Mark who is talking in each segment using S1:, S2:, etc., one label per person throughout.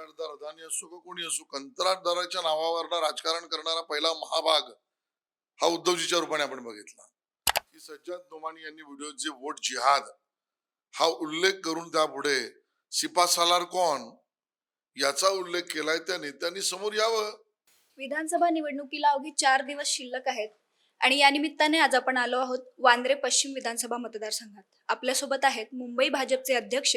S1: कंत्राटदार अदानी असो का कोणी असो कंत्राटदाराच्या नावावर राजकारण करणारा पहिला महाभाग हा उद्धवजीच्या रूपाने आपण बघितला. की सज्जाद नोमानी यांनी व्हिडिओ जे वोट जिहाद हा उल्लेख करून त्यापुढे सिपा सालार कोण? याचा उल्लेख केलाय त्या नेत्यांनी समोर यावं.
S2: विधानसभा निवडणुकीला अवघी चार दिवस शिल्लक आहेत आणि या निमित्ताने आज आपण आलो आहोत वांद्रे पश्चिम विधानसभा मतदारसंघात. आपल्यासोबत आहेत मुंबई भाजपचे अध्यक्ष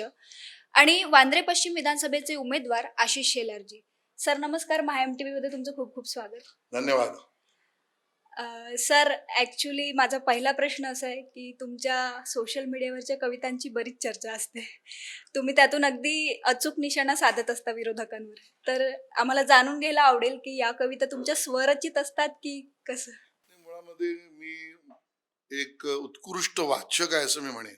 S2: आणि वांद्रे पश्चिम विधानसभेचे उमेदवार आशिष शेलारजी. सर नमस्कार. महा एम टी मध्ये तुमचं खूप खूप स्वागत.
S1: धन्यवाद.
S2: अं, सर ॲक्च्युली माझा पहिला प्रश्न असा आहे की तुमच्या सोशल मीडियावरच्या कवितांची बरीच चर्चा असते. तुम्ही त्यातून अगदी अचूक निशाणा साधत असता विरोधकांवर. तर आम्हाला जाणून घ्यायला आवडेल की या कविता तुमच्या स्वरचित असतात की कसं?
S1: मुळामध्ये मी एक उत्कृष्ट वाचक आहे असं मी म्हणेन.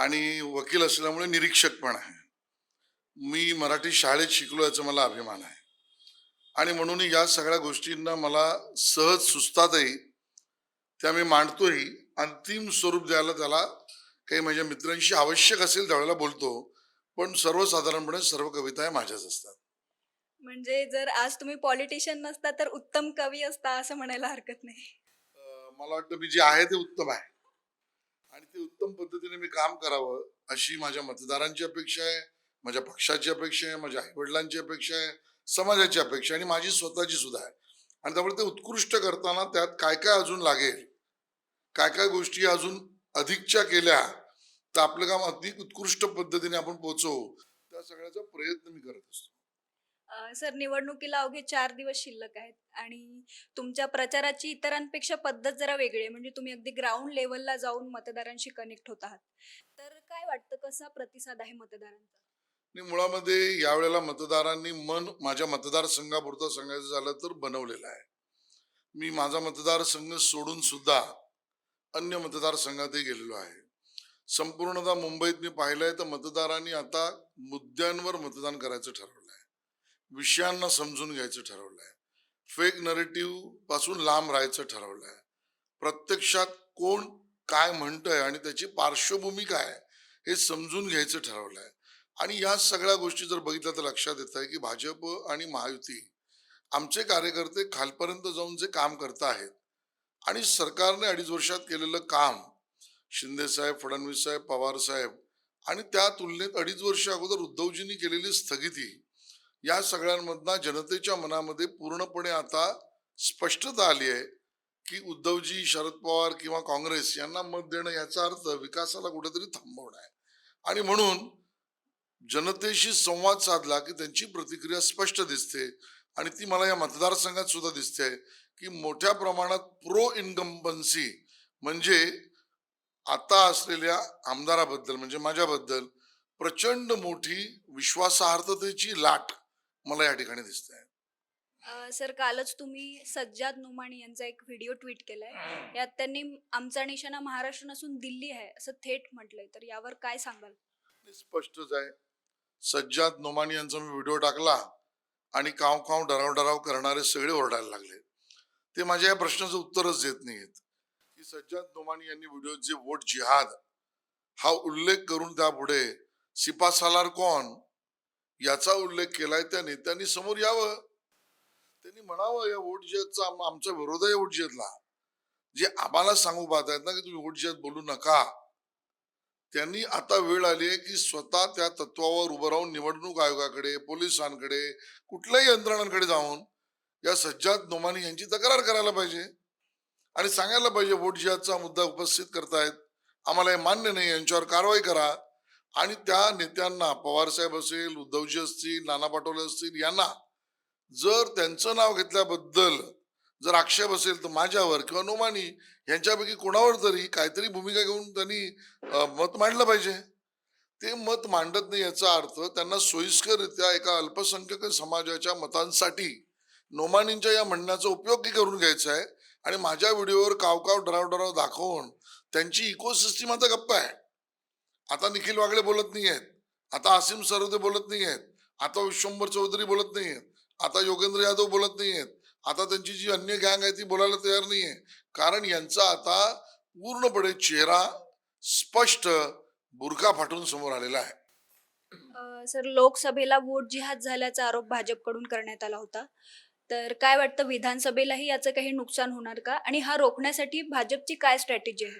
S1: आणि वकील असल्यामुळे निरीक्षक पण आहे. मी मराठी शाळेत शिकलो याचा मला अभिमान आहे. आणि म्हणून या सगळ्या गोष्टींना मला सहज सुचतातही त्या मी मांडतोही अंतिम स्वरूप द्यायला त्याला काही माझ्या मित्रांशी आवश्यक असेल त्यावेळेला बोलतो पण सर्वसाधारणपणे सर्व कविता या माझ्याच असतात.
S2: म्हणजे जर आज तुम्ही पॉलिटिशियन नसता तर उत्तम कवी असता असं म्हणायला हरकत नाही.
S1: मला वाटतं मी जे आहे ते उत्तम आहे. आणि ते उत्तम पद्धतीने मी काम करावं अशी माझ्या मतदारांची अपेक्षा आहे माझ्या पक्षाची अपेक्षा आहे माझ्या आईवडिलांची अपेक्षा आहे समाजाची अपेक्षा आहे आणि माझी स्वतःची सुद्धा आहे. आणि त्यामुळे ते उत्कृष्ट करताना त्यात काय काय अजून लागेल काय काय गोष्टी अजून अधिकच्या केल्या तर आपलं काम अधिक उत्कृष्ट पद्धतीने आपण पोचवू त्या सगळ्याचा प्रयत्न मी करत असतो.
S2: सर निवडणुकीला अवघे चार दिवस शिल्लक आहेत आणि तुमच्या प्रचाराची इतरांपेक्षा पद्धत जरा वेगळी आहे. म्हणजे तुम्ही अगदी ग्राउंड लेवलला जाऊन मतदारांशी कनेक्ट होत आहात. तर काय वाटतं? कसा प्रतिसाद आहे मतदारांचा?
S1: नाही मुळामध्ये यावेळेला मतदारांनी मन माझ्या मतदारसंघापुरतं सांगायचं झालं तर बनवलेलं आहे. मी माझा मतदारसंघ सोडून सुद्धा अन्य मतदारसंघातही गेलेलो आहे. संपूर्णतः मुंबईत मी पाहिलंय तर मतदारांनी आता मुद्द्यांवर मतदान करायचं ठरवलं आहे विषयांना समजून घ्यायचं ठरवलं आहे फेक नरेटिव्हपासून लांब राहायचं ठरवलं आहे प्रत्यक्षात कोण काय म्हणतंय आणि त्याची पार्श्वभूमी काय हे समजून घ्यायचं ठरवलं आहे आणि या सगळ्या गोष्टी जर बघितल्या तर लक्षात येत आहे की भाजप आणि महायुती आमचे कार्यकर्ते खालपर्यंत जाऊन जे काम करत आहेत आणि सरकारने अडीच वर्षात केलेलं काम शिंदे साहेब फडणवीस साहेब पवार साहेब आणि त्या तुलनेत अडीच वर्ष अगोदर उद्धवजींनी केलेली स्थगिती या सगळ्यांमधनं जनतेच्या मनामध्ये पूर्णपणे आता स्पष्टता आली आहे की उद्धवजी शरद पवार किंवा काँग्रेस यांना मत देणं याचा अर्थ विकासाला कुठेतरी थांबवणं आहे. आणि म्हणून जनतेशी संवाद साधला की त्यांची प्रतिक्रिया स्पष्ट दिसते. आणि ती मला या मतदारसंघात सुद्धा दिसते की मोठ्या प्रमाणात प्रो इन्कम्बन्सी म्हणजे आता असलेल्या आमदाराबद्दल म्हणजे माझ्याबद्दल प्रचंड मोठी विश्वासार्हतेची लाट मला या ठिकाणी दिसते
S2: अं, सर कालच तुम्ही सज्जाद नुमाणी यांचा एक व्हिडिओ ट्विट केलाय. यात त्यांनी आमचा निशाणा महाराष्ट्र नसून दिल्ली आहे असं थेट म्हटलंय. तर यावर काय सांगाल?
S1: स्पष्टच आहे. सज्जाद नोमानी यांचा मी व्हिडिओ टाकला आणि काव काव डराव डराव करणारे सगळे ओरडायला लागले. ते माझ्या या प्रश्नाचं उत्तरच देत नाहीत. की सज्जाद नोमानी यांनी व्हिडिओ जे वोट जिहाद हा उल्लेख करून त्यापुढे सिपा सालार कोण? याचा उल्लेख केलाय त्या नेत्यांनी समोर यावं. त्यांनी म्हणावं या वोट जिहादचा आमचा विरोध आहे वोट जे आम्हाला सांगू पाहतायत ना की तुम्ही वोट बोलू नका. त्यांनी आता वेळ आली आहे की स्वतः त्या तत्वावर उभं राहून निवडणूक आयोगाकडे पोलिसांकडे कुठल्याही यंत्रणांकडे जाऊन या सज्जाद नोमानी यांची तक्रार करायला पाहिजे. आणि सांगायला पाहिजे वोट मुद्दा उपस्थित करतायत. आम्हाला हे मान्य नाही यांच्यावर कारवाई करा. आणि त्या नेत्यांना पवार साहेब असेल उद्धवजी असतील नाना पाटोले असतील यांना जर त्यांचं नाव घेतल्याबद्दल जर आक्षेप असेल तर माझ्यावर किंवा नोमानी यांच्यापैकी कोणावर तरी काहीतरी भूमिका घेऊन त्यांनी मत मांडलं पाहिजे. ते मत मांडत नाही याचा अर्थ त्यांना सोयीस्कररित्या एका अल्पसंख्याक समाजाच्या मतांसाठी नोमानींच्या या म्हणण्याचा उपयोग की करून घ्यायचा आहे. आणि माझ्या व्हिडिओवर कावकाव डराव डराव दाखवून त्यांची इकोसिस्टीम आता गप्पा आहे. आता निखिल वागळे बोलत नाही आहेत आता आसिम सरोदे बोलत नाही आहेत आता विश्वंभर चौधरी बोलत नाही आहेत आता योगेंद्र यादव बोलत नाही आहेत आता त्यांची जी अन्य गँग आहे ती बोलायला तयार नाही आहे कारण यांचा आता पूर्णपणे चेहरा स्पष्ट बुरखा फाटून समोर आलेला आहे.
S2: सर लोकसभेला वोट जिहाद झाल्याचा आरोप भाजपकडून करण्यात आला होता. तर काय वाटतं विधानसभेलाही याचं काही नुकसान होणार का? आणि हा रोखण्यासाठी भाजपची काय स्ट्रॅटेजी आहे?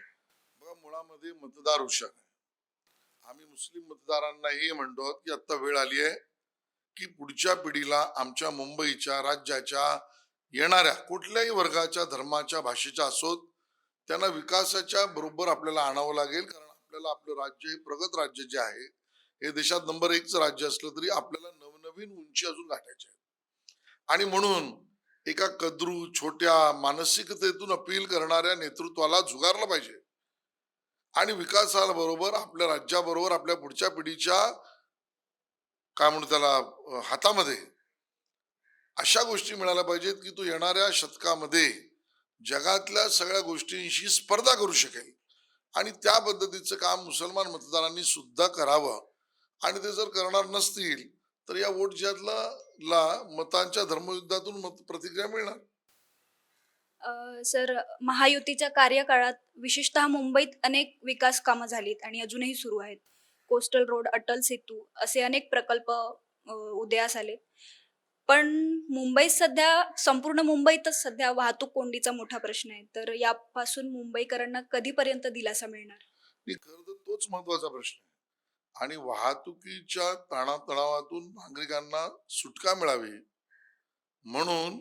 S1: बघा मुळामध्ये मतदार हुशार आहे. आम्ही मुस्लिम मतदारांनाही म्हणतो की आता वेळ आली आहे की पुढच्या पिढीला आमच्या मुंबईच्या राज्याच्या येणाऱ्या कुठल्याही वर्गाच्या धर्माच्या भाषेच्या असोत त्यांना विकासाच्या बरोबर आपल्याला आणावं लागेल. कारण आपल्याला आपलं राज्य हे प्रगत राज्य जे आहे हे देशात नंबर एकचं राज्य असलं तरी आपल्याला नवनवीन उंची अजून गाठायची आहे. आणि म्हणून एका कद्रू छोट्या मानसिकतेतून अपील करणाऱ्या नेतृत्वाला झुगारलं पाहिजे. आणि विकासाला बरोबर आपल्या राज्याबरोबर आपल्या पुढच्या पिढीच्या काय म्हणू त्याला हातामध्ये अशा गोष्टी मिळाल्या पाहिजेत की तो येणाऱ्या शतकामध्ये जगातल्या सगळ्या गोष्टींशी स्पर्धा करू शकेल. आणि त्या पद्धतीचं काम मुसलमान मतदारांनी सुद्धा करावं. आणि ते जर करणार नसतील तर या वोट ज्यातला ला मतांच्या धर्मयुद्धातून मत प्रतिक्रिया मिळणार.
S2: सर महायुतीच्या कार्यकाळात विशेषतः मुंबईत अनेक विकास कामं झालीत आणि अजूनही सुरू आहेत. कोस्टल रोड अटल सेतू असे अनेक प्रकल्प उदयास आले पण मुंबईत सध्या संपूर्ण मुंबईतच सध्या वाहतूक कोंडीचा मोठा प्रश्न आहे. तर यापासून मुंबईकरांना कधीपर्यंत दिलासा मिळणार?
S1: खरं तर तोच महत्त्वाचा प्रश्न आहे. आणि वाहतुकीच्या ताणातणावातून नागरिकांना सुटका मिळावी म्हणून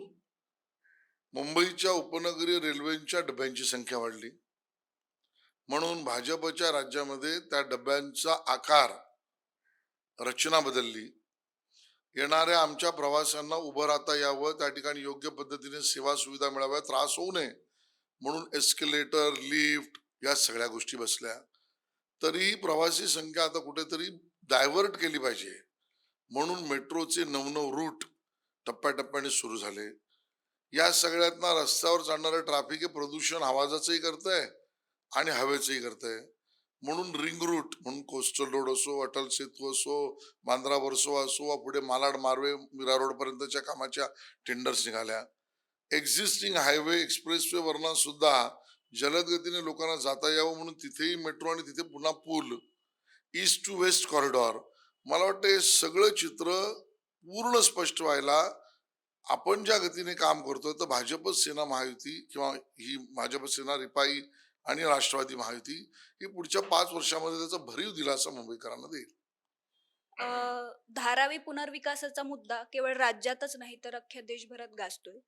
S1: मुंबईच्या उपनगरीय रेल्वेच्या डब्यांची संख्या वाढली. म्हणून भाजपच्या राज्यामध्ये त्या डब्यांचा आकार रचना बदलली. येणाऱ्या आमच्या प्रवाशांना उभं राहता यावं त्या ठिकाणी योग्य पद्धतीने सेवा सुविधा मिळाव्या त्रास होऊ नये म्हणून एस्केलेटर लिफ्ट या सगळ्या गोष्टी बसल्या. तरी प्रवासी संख्या आता कुठेतरी डायव्हर्ट केली पाहिजे. म्हणून मेट्रोचे नवनव रूट टप्प्याटप्प्याने सुरू झाले. या सगळ्यातना रस्त्यावर चालणारं ट्रॅफिक हे प्रदूषण आवाजाचंही करतंय. आणि हवेचंही करतंय. म्हणून रिंग रूट म्हणून कोस्टल रोड असो अटल सेतू असो बांद्रा वर्सो असो वा पुढे मालाड मार्वे मीरा रोड पर्यंतच्या कामाच्या टेंडर्स निघाल्या. एक्झिस्टिंग हायवे एक्सप्रेसवे वरना सुद्धा जलद गतीने लोकांना जाता यावं म्हणून तिथेही मेट्रो आणि तिथे पुन्हा पूल. ईस्ट टू वेस्ट कॉरिडॉर मला वाटतं हे सगळं चित्र पूर्ण स्पष्ट व्हायला आपण ज्या गतीने काम करतोय तर भाजप सेना महायुती किंवा ही भाजप सेना रिपाई आणि राष्ट्रवादी महायुती ही पुढच्या पाच वर्षामध्ये त्याचा भरीव दिलासा मुंबईकरांना देईल.
S2: धारावी पुनर्विकासाचा मुद्दा केवळ राज्यातच नाही तर अख्ख्या देशभरात गाजतोय.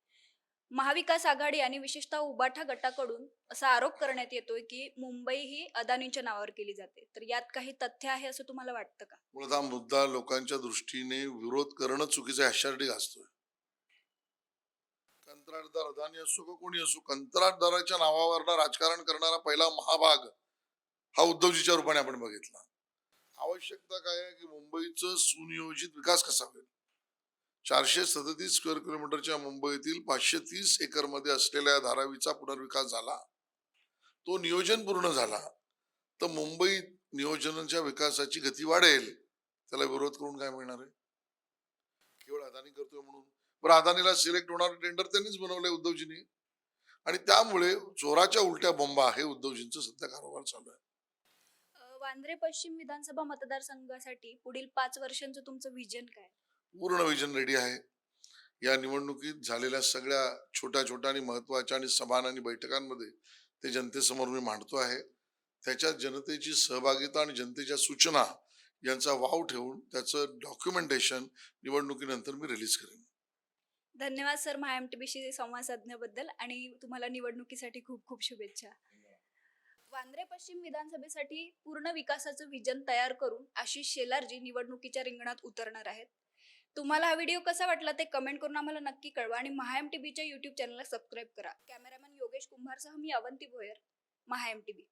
S2: महाविकास आघाडी आणि विशेषतः उबाठा गटाकडून असा आरोप करण्यात येतोय की मुंबई ही अदानींच्या नावावर केली जाते. तर यात काही तथ्य आहे असं तुम्हाला वाटतं का?
S1: मुळात हा मुद्दा लोकांच्या दृष्टीने विरोध करणं चुकीचं अशासाठी गाजतोय. कंत्राटदार अदानी असो का कोणी असो कंत्राटदाराच्या नावावर राजकारण करणारा पहिला महाभाग हा उद्धवजीच्या रूपाने आपण बघितला. आवश्यकता काय आहे की मुंबईचं सुनियोजित विकास कसा होईल? चारशे सदतीस स्क्वेअर किलोमीटरच्या मुंबईतील पाचशे तीस एकरमध्ये असलेल्या धारावीचा पुनर्विकास झाला तो नियोजन पूर्ण झाला तर मुंबई नियोजनाच्या विकासाची गती वाढेल त्याला विरोध करून काय मिळणार आहे? केवळ अदानी करतोय म्हणून बरं अदानीला सिलेक्ट होणार टेंडर त्यांनीच बनवलंय उद्धवजींनी. आणि त्यामुळे चोराच्या उलट्या बोंबा हे उद्धवजींचं सध्या कारभार चालू आहे.
S2: वांद्रे पश्चिम विधानसभा मतदारसंघासाठी पुढील पाच वर्षांचं तुमचं विजन काय?
S1: पूर्ण विजन रेडी आहे. या निवडणुकीत झालेल्या सगळ्या छोट्या छोट्या आणि महत्त्वाच्या आणि सभान आणि बैठकांमध्ये ते जनतेसमोर मी मांडतो आहे. त्याच्यात जनतेची सहभागिता आणि जनतेच्या सूचना यांचा वाव ठेवून त्याचं डॉक्युमेंटेशन निवडणुकीनंतर मी रिलीज करेन.
S2: धन्यवाद सर महा एम टी बीशी संवाद साधण्याबद्दल आणि तुम्हाला निवडणुकीसाठी खूप खूप शुभेच्छा. वांद्रे पश्चिम विधानसभेसाठी पूर्ण विकासाचं विजन तयार करून आशिष शेलारजी निवडणुकीच्या रिंगणात उतरणार आहेत. तुम्हाला हा व्हिडिओ कसा वाटला ते कमेंट करून आम्हाला नक्की कळवा आणि महा एम टी बीच्या युट्यूब चॅनलला सबस्क्राईब करा. कॅमेरामॅन योगेश कुंभारसह मी Avanti Bhoyar Maha M T B